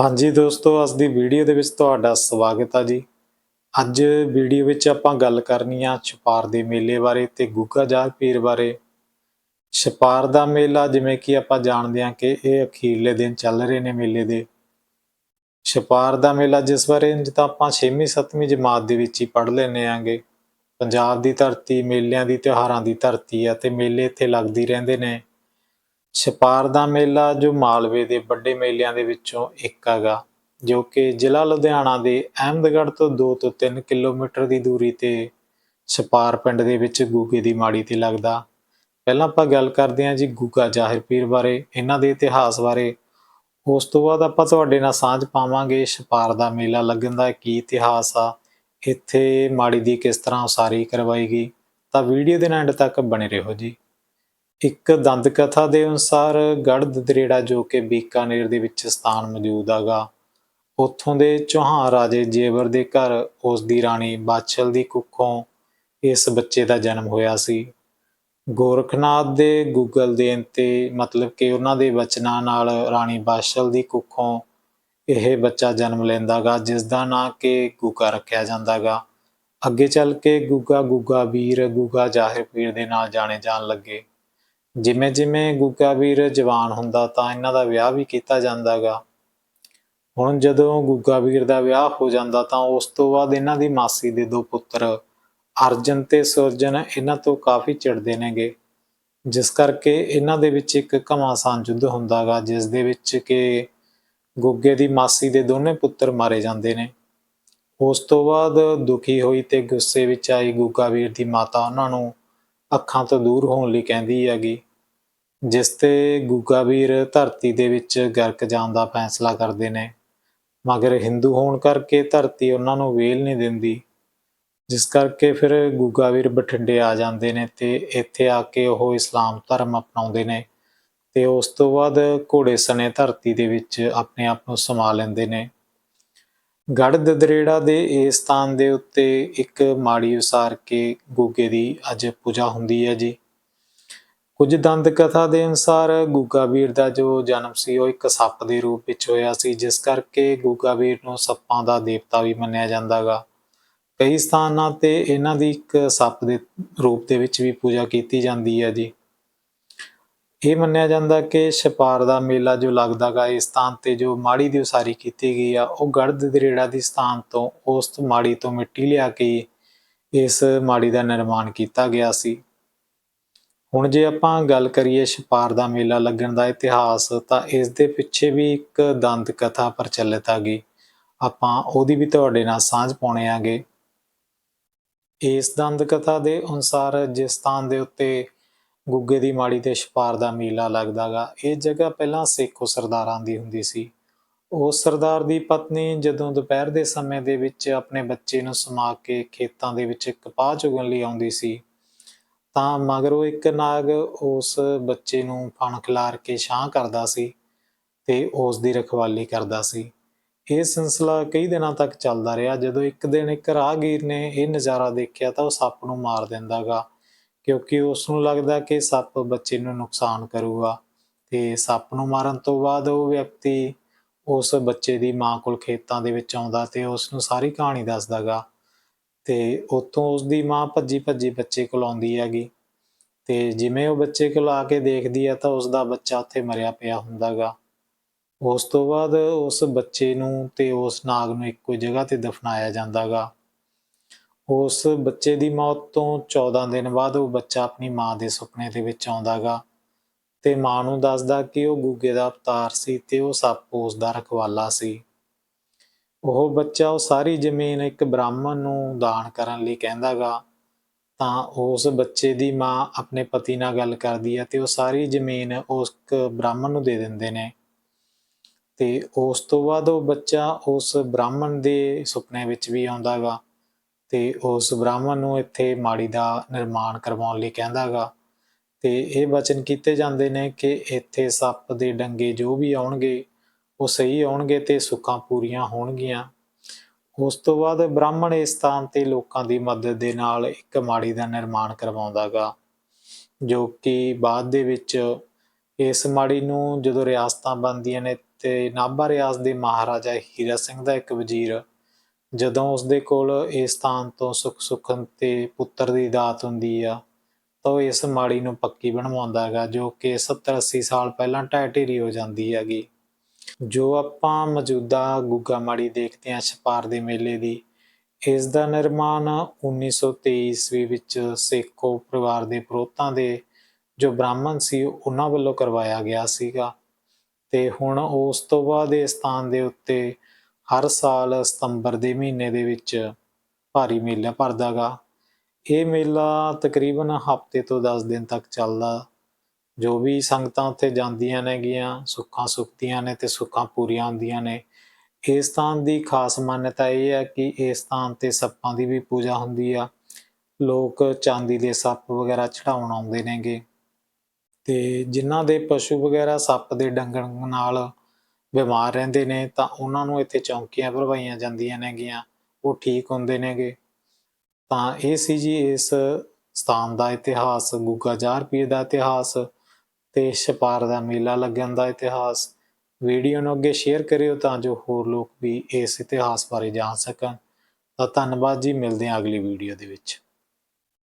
ਹਾਂਜੀ ਦੋਸਤੋ, ਅੱਜ ਦੀ ਵੀਡੀਓ ਦੇ ਵਿੱਚ ਤੁਹਾਡਾ ਸਵਾਗਤ ਆ ਜੀ। ਅੱਜ ਵੀਡੀਓ ਵਿੱਚ ਆਪਾਂ ਗੱਲ ਕਰਨੀ ਆ ਛਪਾਰ ਦੇ ਮੇਲੇ ਬਾਰੇ ਤੇ ਗੁੱਗਾ ਜਾਗ ਪੀਰ ਬਾਰੇ। ਛਪਾਰ ਦਾ ਮੇਲਾ ਜਿਵੇਂ ਕਿ ਆਪਾਂ ਜਾਣਦੇ ਹਾਂ ਕਿ ਇਹ ਅਖੀਰਲੇ ਦਿਨ ਚੱਲ ਰਹੇ ਨੇ ਮੇਲੇ ਦੇ। ਛਪਾਰ ਦਾ ਮੇਲਾ ਜਿਸ ਬਾਰੇ ਇੰਝ ਤਾਂ ਆਪਾਂ 6ਵੀਂ 7ਵੀਂ ਜਮਾਤ ਦੇ ਵਿੱਚ ਹੀ ਪੜ੍ਹ ਲੈਨੇ ਆਂਗੇ। ਪੰਜਾਬ ਦੀ ਧਰਤੀ, ਮੇਲਿਆਂ ਦੀ, ਤਿਉਹਾਰਾਂ ਦੀ ਧਰਤੀ ਆ ਤੇ ਮੇਲੇ ਇੱਥੇ ਲੱਗਦੀ ਰਹਿੰਦੇ ਨੇ। ਛਪਾਰ ਦਾ ਮੇਲਾ ਜੋ ਮਾਲਵੇ ਦੇ ਵੱਡੇ ਮੇਲਿਆਂ ਦੇ ਵਿੱਚੋਂ ਇੱਕ ਹੈਗਾ, ਜੋ ਕਿ ਜ਼ਿਲ੍ਹਾ ਲੁਧਿਆਣਾ ਦੇ ਅਹਿਮਦਗੜ੍ਹ ਤੋਂ 2 ਤੋਂ 3 ਕਿਲੋਮੀਟਰ ਦੀ ਦੂਰੀ ਤੇ ਛਪਾਰ ਪਿੰਡ ਦੇ ਵਿੱਚ ਗੂਗੇ ਦੀ ਮਾੜੀ ਤੇ ਲੱਗਦਾ। ਪਹਿਲਾਂ ਆਪਾਂ ਗੱਲ ਕਰਦੇ ਹਾਂ ਜੀ ਗੂਗਾ ਜ਼ਾਹਿਰ ਪੀਰ ਬਾਰੇ, ਇਹਨਾਂ ਦੇ ਇਤਿਹਾਸ ਬਾਰੇ। ਉਸ ਤੋਂ ਬਾਅਦ ਆਪਾਂ ਤੁਹਾਡੇ ਨਾਲ ਸਾਂਝ ਪਾਵਾਂਗੇ ਛਪਾਰ ਦਾ ਮੇਲਾ ਲੱਗਣ ਦਾ ਕੀ ਇਤਿਹਾਸ ਆ, ਇੱਥੇ ਮਾੜੀ ਦੀ ਕਿਸ ਤਰ੍ਹਾਂ ਉਸਾਰੀ ਕਰਵਾਈ ਗਈ। ਤਾਂ ਵੀਡੀਓ ਦੇ ਐਂਡ ਤੱਕ ਬਣੇ ਰਹੋ ਜੀ। ਇੱਕ ਦੰਦ ਕਥਾ ਦੇ ਅਨੁਸਾਰ ਗੜ੍ਹ ਦਦਰੇੜਾ ਜੋ ਕਿ ਬੀਕਾਨੇਰ ਦੇ ਵਿੱਚ ਸਥਾਨ ਮੌਜੂਦ ਹੈਗਾ ਉੱਥੋਂ ਦੇ ਚੌਹਾਨ ਰਾਜੇ ਜੇਵਰ ਦੇ ਘਰ ਉਸ ਦੀ ਰਾਣੀ ਬਾਛਲ ਦੀ ਕੁੱਖੋਂ ਇਸ ਬੱਚੇ ਦਾ ਜਨਮ ਹੋਇਆ ਸੀ। ਗੋਰਖਨਾਥ ਦੇ ਗੂਗਲ ਦੇਣ ਤੇ ਮਤਲਬ ਕਿ ਉਹਨਾਂ ਦੇ ਬਚਨਾਂ ਨਾਲ ਰਾਣੀ ਬਾਛਲ ਦੀ ਕੁੱਖੋਂ ਇਹ ਬੱਚਾ ਜਨਮ ਲੈਂਦਾਗਾ, ਜਿਸ ਦਾ ਨਾਂ ਕਿ ਗੁੱਗਾ ਰੱਖਿਆ ਜਾਂਦਾਗਾ। ਅੱਗੇ ਚੱਲ ਕੇ ਗੁੱਗਾ ਗੁੱਗਾ ਵੀਰ, ਗੁੱਗਾ ਜ਼ਾਹਿਰ ਪੀਰ ਦੇ ਨਾਲ ਜਾਣੇ ਜਾਣ ਲੱਗੇ। ਜਿਵੇਂ ਜਿਵੇਂ ਗੁੱਗਾ ਵੀਰ ਜਵਾਨ ਹੁੰਦਾ, ਤਾਂ ਇਹਨਾਂ ਦਾ ਵਿਆਹ ਵੀ ਕੀਤਾ ਜਾਂਦਾਗਾ। ਹੁਣ ਜਦੋਂ ਗੁੱਗਾ ਵੀਰ ਦਾ ਵਿਆਹ ਹੋ ਜਾਂਦਾ, ਤਾਂ ਉਸ ਤੋਂ ਬਾਅਦ ਇਹਨਾਂ ਦੀ ਮਾਸੀ ਦੇ ਦੋ ਪੁੱਤਰ, ਅਰਜਨ ਤੇ ਸੁਰਜਨ, ਇਹਨਾਂ ਤੋਂ ਕਾਫੀ ਚਿੜਦੇ ਨੇਗੇ। ਜਿਸ ਕਰਕੇ ਇਹਨਾਂ ਦੇ ਵਿੱਚ ਇੱਕ ਘਮਾਸਾਨ ਯੁੱਧ ਹੁੰਦਾਗਾ, ਜਿਸ ਦੇ ਵਿੱਚ ਕਿ ਗੁੱਗੇ ਦੀ ਮਾਸੀ ਦੇ ਦੋਨੇ ਪੁੱਤਰ ਮਾਰੇ ਜਾਂਦੇ ਨੇ। ਉਸ ਤੋਂ ਬਾਅਦ ਦੁਖੀ ਹੋਈ ਤੇ ਗੁੱਸੇ ਵਿੱਚ ਆਈ ਗੁੱਗਾ ਵੀਰ ਦੀ ਮਾਤਾ ਉਹਨਾਂ ਨੂੰ। ਅੱਖਾਂ ਤੋਂ ਦੂਰ ਹੋਣ ਲਈ ਕਹਿੰਦੀ ਹੈਗੀ, ਜਿਸ ਤੇ ਗੁੱਗਾ ਵੀਰ ਧਰਤੀ ਦੇ ਵਿੱਚ ਗਰਕ ਜਾਣ ਦਾ ਫੈਸਲਾ ਕਰਦੇ ਨੇ। ਮਗਰ ਹਿੰਦੂ ਹੋਣ ਕਰਕੇ ਧਰਤੀ ਉਹਨਾਂ ਨੂੰ ਵੇਲ ਨਹੀਂ ਦਿੰਦੀ, ਜਿਸ ਕਰਕੇ ਫਿਰ ਗੁੱਗਾ ਵੀਰ ਬਠਿੰਡੇ ਆ ਜਾਂਦੇ ਨੇ ਤੇ ਇੱਥੇ ਆ ਕੇ ਉਹ ਇਸਲਾਮ ਧਰਮ ਅਪਣਾਉਂਦੇ ਨੇ ਤੇ ਉਸ ਤੋਂ ਬਾਅਦ ਘੋੜੇ ਸਣੇ ਧਰਤੀ ਦੇ ਵਿੱਚ ਆਪਣੇ ਆਪ ਨੂੰ ਸਮਾ ਲੈਂਦੇ ਨੇ। ਗੜ ਦਦਰੇੜਾ ਦੇ ਇਸ ਸਥਾਨ ਦੇ ਉੱਤੇ ਇੱਕ ਮਾੜੀ ਉਸਾਰ ਕੇ ਗੁੱਗੇ ਦੀ ਅੱਜ ਪੂਜਾ ਹੁੰਦੀ ਹੈ ਜੀ। ਕੁਝ ਦੰਦ ਕਥਾ ਦੇ ਅਨੁਸਾਰ ਗੁੱਗਾ ਵੀਰ ਦਾ ਜੋ ਜਨਮ ਸੀ, ਉਹ ਇੱਕ ਸੱਪ ਦੇ ਰੂਪ ਵਿੱਚ ਹੋਇਆ ਸੀ, ਜਿਸ ਕਰਕੇ ਗੁੱਗਾ ਵੀਰ ਨੂੰ ਸੱਪਾਂ ਦਾ ਦੇਵਤਾ ਵੀ ਮੰਨਿਆ ਜਾਂਦਾਗਾ ਕਈ ਸਥਾਨਾਂ ਤੇ ਇਹਨਾਂ ਦੀ ਇੱਕ ਸੱਪ ਦੇ ਰੂਪ ਦੇ ਵਿੱਚ ਵੀ ਪੂਜਾ ਕੀਤੀ ਜਾਂਦੀ ਹੈ ਜੀ। ਇਹ ਮੰਨਿਆ ਜਾਂਦਾ ਕਿ ਛਪਾਰ ਦਾ ਮੇਲਾ ਜੋ ਲੱਗਦਾ ਗਾ, ਇਸ ਸਥਾਨ ਤੇ ਜੋ ਮਾੜੀ ਦੀ ਉਸਾਰੀ ਕੀਤੀ ਗਈ ਆ, ਉਹ ਗੜ੍ਹ ਦਰੇੜਾ ਦੀ ਸਥਾਨ ਤੋਂ ਉਸ ਮਾੜੀ ਤੋਂ ਮਿੱਟੀ ਲਿਆ ਕੇ ਇਸ ਮਾੜੀ ਦਾ ਨਿਰਮਾਣ ਕੀਤਾ ਗਿਆ ਸੀ। ਹੁਣ ਜੇ ਆਪਾਂ ਗੱਲ ਕਰੀਏ ਛਪਾਰ ਦਾ ਮੇਲਾ ਲੱਗਣ ਦਾ ਇਤਿਹਾਸ, ਤਾਂ ਇਸ ਦੇ ਪਿੱਛੇ ਵੀ ਇੱਕ ਦੰਦ ਕਥਾ ਪ੍ਰਚਲਿਤ ਆ ਗਈ। ਆਪਾਂ ਉਹਦੀ ਵੀ ਤੁਹਾਡੇ ਨਾਲ ਸਾਂਝ ਪਾਉਣੇ ਆਗੇ। ਇਸ ਦੰਦ ਕਥਾ ਦੇ ਅਨੁਸਾਰ ਜਿਸ ਸਥਾਨ ਦੇ ਉੱਤੇ ਗੁੱਗੇ ਦੀ ਮਾੜੀ ਤੇ ਛਪਾਰ ਦਾ ਮੇਲਾ ਲੱਗਦਾਗਾ। ਇਹ ਜਗ੍ਹਾ ਪਹਿਲਾਂ ਸੇਖੋ ਸਰਦਾਰਾਂ ਦੀ ਹੁੰਦੀ ਸੀ। ਉਸ ਸਰਦਾਰ ਦੀ ਪਤਨੀ ਜਦੋਂ ਦੁਪਹਿਰ ਦੇ ਸਮੇਂ ਦੇ ਵਿੱਚ ਆਪਣੇ ਬੱਚੇ ਨੂੰ ਸਮਾ ਕੇ ਖੇਤਾਂ ਦੇ ਵਿੱਚ ਕਪਾਹ ਚੁਗਣ ਲਈ ਆਉਂਦੀ ਸੀ, ਤਾਂ ਮਗਰੋਂ ਇੱਕ ਨਾਗ ਉਸ ਬੱਚੇ ਨੂੰ ਫਣ ਖਿਲਾਰ ਕੇ ਛਾਂ ਕਰਦਾ ਸੀ ਤੇ ਉਸ ਦੀ ਰਖਵਾਲੀ ਕਰਦਾ ਸੀ। ਇਹ ਸਿਲਸਿਲਾ ਕਈ ਦਿਨਾਂ ਤੱਕ ਚੱਲਦਾ ਰਿਹਾ। ਜਦੋਂ ਇੱਕ ਦਿਨ ਇੱਕ ਰਾਹਗੀਰ ਨੇ ਇਹ ਨਜ਼ਾਰਾ ਦੇਖਿਆ ਤਾਂ ਉਹ ਸੱਪ ਨੂੰ ਮਾਰ ਦਿੰਦਾਗਾ। ਕਿਉਂਕਿ ਉਸ ਨੂੰ ਲੱਗਦਾ ਕਿ ਸੱਪ ਬੱਚੇ ਨੂੰ ਨੁਕਸਾਨ ਕਰੂਗਾ ਤੇ ਸੱਪ ਨੂੰ ਮਾਰਨ ਤੋਂ ਬਾਅਦ ਉਹ ਵਿਅਕਤੀ ਉਸ ਬੱਚੇ ਦੀ ਮਾਂ ਕੋਲ ਖੇਤਾਂ ਦੇ ਵਿੱਚ ਆਉਂਦਾ ਤੇ ਉਸ ਨੂੰ ਸਾਰੀ ਕਹਾਣੀ ਦੱਸਦਾਗਾ। ਤੇ ਉੱਥੋਂ ਉਸ ਦੀ ਮਾਂ ਭੱਜੀ ਭੱਜੀ ਬੱਚੇ ਕੋਲ ਆਉਂਦੀ ਹੈਗੀ ਤੇ ਜਿਵੇਂ ਉਹ ਬੱਚੇ ਕੋਲ ਆ ਕੇ ਦੇਖਦੀ ਹੈ ਤਾਂ ਉਸ ਦਾ ਬੱਚਾ ਉੱਥੇ ਮਰਿਆ ਪਿਆ ਹੁੰਦਾਗਾ। ਉਸ ਤੋਂ ਬਾਅਦ ਉਸ ਬੱਚੇ ਨੂੰ ਤੇ ਉਸ ਨਾਗ ਨੂੰ ਇੱਕੋ ਜਗ੍ਹਾ ਤੇ ਦਫਨਾਇਆ ਜਾਂਦਾਗਾ। ਉਸ ਬੱਚੇ ਦੀ ਮੌਤ ਤੋਂ 14 ਦਿਨ ਬਾਅਦ ਉਹ ਬੱਚਾ ਆਪਣੀ ਮਾਂ ਦੇ ਸੁਪਨੇ ਦੇ ਵਿੱਚ ਆਉਂਦਾਗਾ ਤੇ ਮਾਂ ਨੂੰ ਦੱਸਦਾ ਕਿ ਉਹ ਗੁੱਗੇ ਦਾ ਅਵਤਾਰ ਸੀ ਤੇ ਉਹ ਸੱਪ ਉਸ ਦਾ ਰਖਵਾਲਾ ਸੀ। ਉਹ ਬੱਚਾ ਉਹ ਸਾਰੀ ਜ਼ਮੀਨ ਇੱਕ ਬ੍ਰਾਹਮਣ ਨੂੰ ਦਾਨ ਕਰਨ ਲਈ ਕਹਿੰਦਾਗਾ, ਤਾਂ ਉਸ ਬੱਚੇ ਦੀ ਮਾਂ ਆਪਣੇ ਪਤੀ ਨਾਲ ਗੱਲ ਕਰਦੀ ਹੈ ਤੇ ਉਹ ਸਾਰੀ ਜ਼ਮੀਨ ਉਸ ਬ੍ਰਾਹਮਣ ਨੂੰ ਦੇ ਦਿੰਦੇ ਨੇ। ਤੇ ਉਸ ਤੋਂ ਬਾਅਦ ਉਹ ਬੱਚਾ ਉਸ ਬ੍ਰਾਹਮਣ ਦੇ ਸੁਪਨੇ ਵਿੱਚ ਵੀ ਆਉਂਦਾਗਾ। ਤੇ ਉਸ ਬ੍ਰਾਹਮਣ ਨੂੰ ਇੱਥੇ ਮਾੜੀ ਦਾ ਨਿਰਮਾਣ ਕਰਵਾਉਣ ਲਈ ਕਹਿੰਦਾਗਾ ਤੇ ਇਹ ਬਚਨ ਕੀਤੇ ਜਾਂਦੇ ਨੇ ਕਿ ਇੱਥੇ ਸੱਪ ਦੇ ਡੰਗੇ ਜੋ ਵੀ ਆਉਣਗੇ, ਉਹ ਸਹੀ ਆਉਣਗੇ ਤੇ ਸੁੱਖਾਂ ਪੂਰੀਆਂ ਹੋਣਗੀਆਂ। ਉਸ ਤੋਂ ਬਾਅਦ ਬ੍ਰਾਹਮਣ ਇਸ ਸਥਾਨ ਤੇ ਲੋਕਾਂ ਦੀ ਮਦਦ ਦੇ ਨਾਲ ਇੱਕ ਮਾੜੀ ਦਾ ਨਿਰਮਾਣ ਕਰਵਾਉਂਦਾਗਾ ਜੋ ਕਿ ਬਾਅਦ ਦੇ ਵਿੱਚ ਇਸ ਮਾੜੀ ਨੂੰ ਜਦੋਂ ਰਿਆਸਤਾਂ ਬਣਦੀਆਂ ਨੇ ਤੇ ਨਾਭਾ ਰਿਆਸਤ ਦੇ ਮਹਾਰਾਜਾ ਹੀਰਾ ਸਿੰਘ ਦਾ ਇੱਕ ਵਜ਼ੀਰ ਜਦੋਂ ਉਸਦੇ ਕੋਲ ਇਸ ਸਥਾਨ ਤੋਂ ਸੁੱਖ ਸੁੱਖਨ ਤੇ ਪੁੱਤਰ ਦੀ ਦਾਤ ਹੁੰਦੀ ਆ, ਤਾਂ ਉਹ ਇਸ ਮਾੜੀ ਨੂੰ ਪੱਕੀ ਬਣਵਾਉਂਦਾ ਹੈਗਾ, ਜੋ ਕਿ 70 80 ਸਾਲ ਪਹਿਲਾਂ ਢਹਿ ਢੇਰੀ ਹੋ ਜਾਂਦੀ ਹੈਗੀ। ਜੋ ਆਪਾਂ ਮੌਜੂਦਾ ਗੁੱਗਾ ਮਾੜੀ ਦੇਖਦੇ ਹਾਂ ਛਪਾਰ ਦੇ ਮੇਲੇ ਦੀ, ਇਸ ਦਾ ਨਿਰਮਾਣ 1923 ਈਸਵੀ ਵਿੱਚ ਸੇਖੋ ਪਰਿਵਾਰ ਦੇ ਪੁਰੋਤਾਂ ਦੇ, ਜੋ ਬ੍ਰਾਹਮਣ ਸੀ, ਉਹਨਾਂ ਵੱਲੋਂ ਕਰਵਾਇਆ ਗਿਆ ਸੀਗਾ। ਤੇ ਹੁਣ ਉਸ ਤੋਂ ਬਾਅਦ ਇਸ ਸਥਾਨ ਦੇ ਉੱਤੇ ਹਰ ਸਾਲ ਸਤੰਬਰ ਦੇ ਮਹੀਨੇ ਦੇ ਵਿੱਚ ਭਾਰੀ ਮੇਲਾ ਭਰਦਾਗਾ। ਇਹ ਮੇਲਾ ਤਕਰੀਬਨ ਹਫ਼ਤੇ ਤੋਂ 10 ਦਿਨ ਤੱਕ ਚੱਲਦਾ। ਜੋ ਵੀ ਸੰਗਤਾਂ ਉੱਥੇ ਜਾਂਦੀਆਂ ਨੇਗੀਆਂ, ਸੁੱਖਾਂ ਸੁਖਦੀਆਂ ਨੇ ਤੇ ਸੁੱਖਾਂ ਪੂਰੀਆਂ ਹੁੰਦੀਆਂ ਨੇ। ਇਸ ਸਥਾਨ ਦੀ ਖਾਸ ਮਾਨਤਾ ਇਹ ਹੈ ਕਿ ਇਸ ਸਥਾਨ ਤੇ ਸੱਪਾਂ ਦੀ ਵੀ ਪੂਜਾ ਹੁੰਦੀ ਆ। ਲੋਕ ਚਾਂਦੀ ਦੇ ਸੱਪ ਵਗੈਰਾ ਚੜਾਉਣ ਆਉਂਦੇ ਨੇਗੇ। ਤੇ ਜਿਨ੍ਹਾਂ ਦੇ ਪਸ਼ੂ ਵਗੈਰਾ ਸੱਪ ਦੇ ਡੰਗਣ ਨਾਲ ਬਿਮਾਰ ਰਹਿੰਦੇ ਨੇ ਤਾਂ ਉਹਨਾਂ ਨੂੰ ਇੱਥੇ ਚੌਂਕੀਆਂ ਭਰਵਾਈਆਂ ਜਾਂਦੀਆਂ ਨੇਗੀਆਂ, ਉਹ ਠੀਕ ਹੁੰਦੇ ਨੇਗੇ। ਤਾਂ ਇਹ ਸੀ ਜੀ ਇਸ ਸਥਾਨ ਦਾ ਇਤਿਹਾਸ, ਗੁੱਗਾ ਜਾਰ ਪੀਰ ਦਾ ਇਤਿਹਾਸ ਤੇ ਛਪਾਰ ਦਾ ਮੇਲਾ ਲੱਗਣ ਦਾ ਇਤਿਹਾਸ। ਵੀਡੀਓ ਨੂੰ ਅੱਗੇ ਸ਼ੇਅਰ ਕਰਿਓ ਤਾਂ ਜੋ ਹੋਰ ਲੋਕ ਵੀ ਇਸ ਇਤਿਹਾਸ ਬਾਰੇ ਜਾਣ ਸਕਣ। ਤਾਂ ਧੰਨਵਾਦ ਜੀ, ਮਿਲਦੇ ਹਾਂ ਅਗਲੀ ਵੀਡੀਓ ਦੇ ਵਿੱਚ।